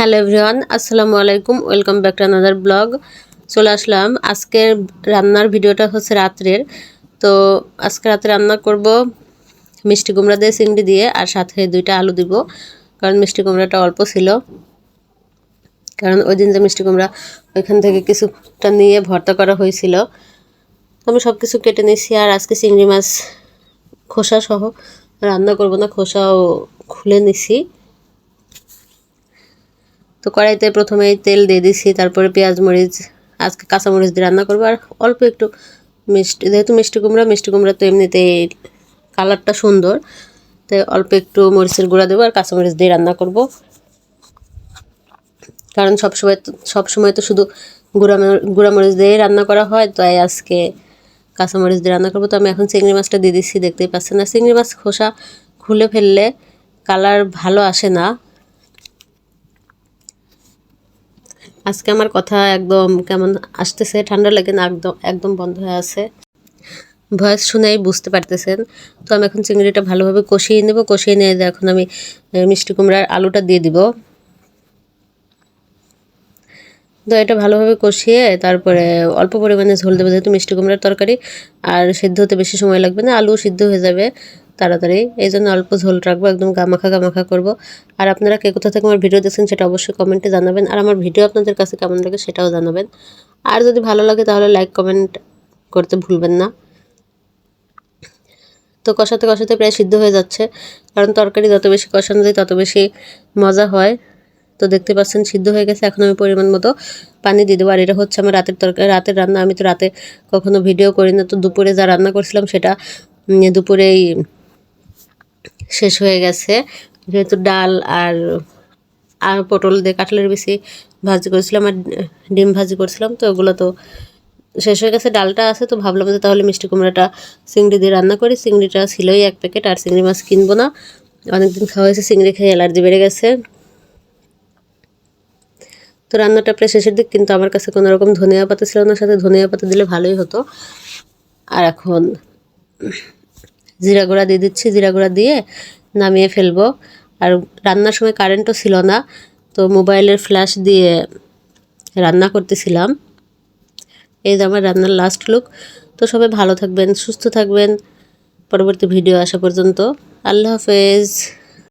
Hello everyone, আসসালামু আলাইকুম, welcome back to another blog চলে আসলাম। আজকের রান্নার ভিডিওটা হচ্ছে রাত্রের। তো আজকে রাতে রান্না করব মিষ্টি কুমড়া দিয়ে, চিংড়ি দিয়ে, আর সাথে দুইটা আলু দিব। কারণ মিষ্টি কুমড়াটা অল্প ছিল। কারণ ওই দিন যে মিষ্টি কুমড়া ওইখান থেকে কিছুটা নিয়ে ভর্তা করা হয়েছিল। আমি সব কিছু কেটে নিয়েছি, আর আজকে চিংড়ি মাছ খোসা সহ রান্না করব না, খোসাও খুলে নিছি। কড়াইতে প্রথমে তেল দিয়ে দিছি, তারপরে পেঁয়াজ, মরিচ, আজকে কাঁচামরিচ দিয়ে রান্না করব, আর অল্প একটু মিষ্টি, যেহেতু মিষ্টি কুমড়া মিষ্টি কুমড়া তো এমনিতে কালারটা সুন্দর তাই অল্প একটু মরিচের গুঁড়া দেবো আর কাঁচামরিচ দিয়ে রান্না করব। কারণ সবসময় তো সবসময় তো শুধু গুঁড়া গুঁড়া মরিচ দিয়ে রান্না করা হয়, তাই আজকে কাঁচামরিচ দিয়ে রান্না করব। তো আমি এখন চিংড়ি মাছটা দিয়ে দিচ্ছি দেখতেই পাচ্ছেন। না চিংড়ি মাছ খোসা খুলে ফেললে কালার ভালো আসে না। আজকে আমার কথা একদম কেমন আসতেছে, ঠান্ডা লাগে না, একদম একদম বন্ধ হয়ে আছে। ভয়েস শুনেই বুঝতে পারতেছেন। তো আমি এখন চিংড়িটা ভালোভাবে কষিয়ে নেব, কষিয়ে নিয়ে এখন আমি মিষ্টি কুমড়ার আলুটা দিয়ে দিব। তো এটা ভালোভাবে কষিয়ে তারপরে অল্প পরিমাণে ঝোল দেবো, যেহেতু মিষ্টি কুমড়ার তরকারি, আর সিদ্ধ হতে বেশি সময় লাগবে না আলু সিদ্ধ হয়ে যাবে। তাড়াতাড়ি। এই জন্য অল্প ঝোল রাখব, একদম গামাখা গামাখা করব। আর আপনারা কে কোথা থেকে আমার ভিডিও দেখছেন সেটা অবশ্যই কমেন্টে জানাবেন। আর আমার ভিডিও আপনাদের কাছে কেমন লাগে সেটাও জানাবেন। আর যদি ভালো লাগে তাহলে লাইক কমেন্ট করতে ভুলবেন না। তো কষাতে কষাতে প্রায় সিদ্ধ হয়ে যাচ্ছে। কারণ তরকারি যত বেশি কষানো যায় তত বেশি মজা হয়। তো দেখতে পাচ্ছেন সিদ্ধ হয়ে গেছে, এখন আমি পরিমাণ মতো পানি দিয়ে দেবো। আর এটা হচ্ছে আমার রাতের তরকারি, রাতের রান্না। আমি তো রাতে কখনো ভিডিও করি না। তো দুপুরে যা রান্না করছিলাম সেটা দুপুরেই শেষ হয়ে গেছে। যেহেতু ডাল আর আর পটল দিয়ে কাটলের বেশি ভাজি করেছিলাম আর ডিম ভাজি করছিলাম, তো ওগুলো তো শেষ হয়ে গেছে। ডালটা আছে তো ভাবলাম যে তাহলে মিষ্টি কুমড়াটা চিংড়ি দিয়ে রান্না করি। চিংড়িটা ছিলই এক প্যাকেট আর চিংড়ি মাছ কিনবো না। অনেকদিন খাওয়া হয়েছে, চিংড়ি খেয়ে অ্যালার্জি বেড়ে গেছে। তো রান্নাটা প্রায় শেষের দিক, কিন্তু আমার কাছে কোনো রকম ধনিয়া পাতা ছিল না। সাথে ধনিয়া পাতা দিলে ভালোই হতো। আর এখন জিরা গুঁড়া দিয়ে দিচ্ছি, জিরা গুঁড়া দিয়ে নামিয়ে ফেলব। আর রান্নার সময় কারেন্টও ছিল না, তো মোবাইলের ফ্ল্যাশ দিয়ে রান্না করতেছিলাম। এই যে আমার রান্নার লাস্ট লুক তো সবাই ভালো থাকবেন, সুস্থ থাকবেন। পরবর্তী ভিডিও আসা পর্যন্ত। আল্লাহ হাফেজ।